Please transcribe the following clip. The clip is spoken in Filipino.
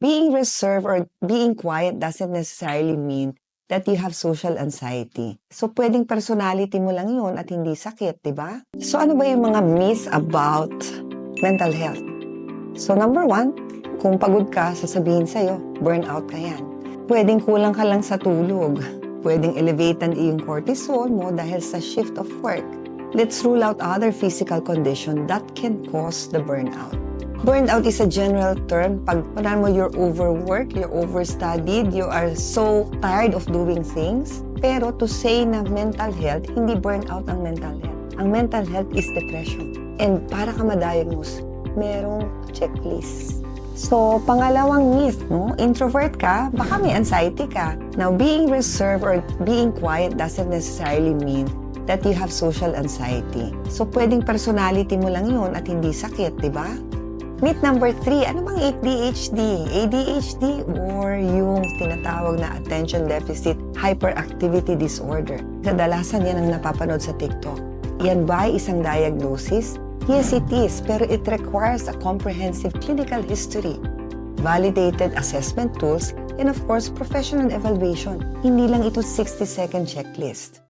being reserved or being quiet doesn't necessarily mean that you have social anxiety. So, pwedeng personality mo lang yun at hindi sakit, di ba? So, ano ba yung mga myths about mental health? So, number one, kung pagod ka, sasabihin sa'yo, burnout ka yan. Pwedeng kulang ka lang sa tulog. Pwedeng elevated yung cortisol mo dahil sa shift of work. Let's rule out other physical condition that can cause the burnout. Burnout is a general term. Pag panan mo you're overworked, you're overstudied, you are so tired of doing things. Pero to say na mental health, hindi burnout ang mental health. Ang mental health is depression. And para ka ma-diagnose, merong checklist. So, pangalawang myth, no? Introvert ka, baka may anxiety ka. Now, being reserved or being quiet doesn't necessarily mean that you have social anxiety. So, pwedeng personality mo lang yun at hindi sakit, di ba? Myth number three, ano bang ADHD? ADHD or yung tinatawag na Attention Deficit Hyperactivity Disorder. Kadalasan yan ang napapanood sa TikTok. Yan ba isang diagnosis? Yes, it is, pero it requires a comprehensive clinical history, validated assessment tools, and of course, professional evaluation. Hindi lang ito 60-second checklist.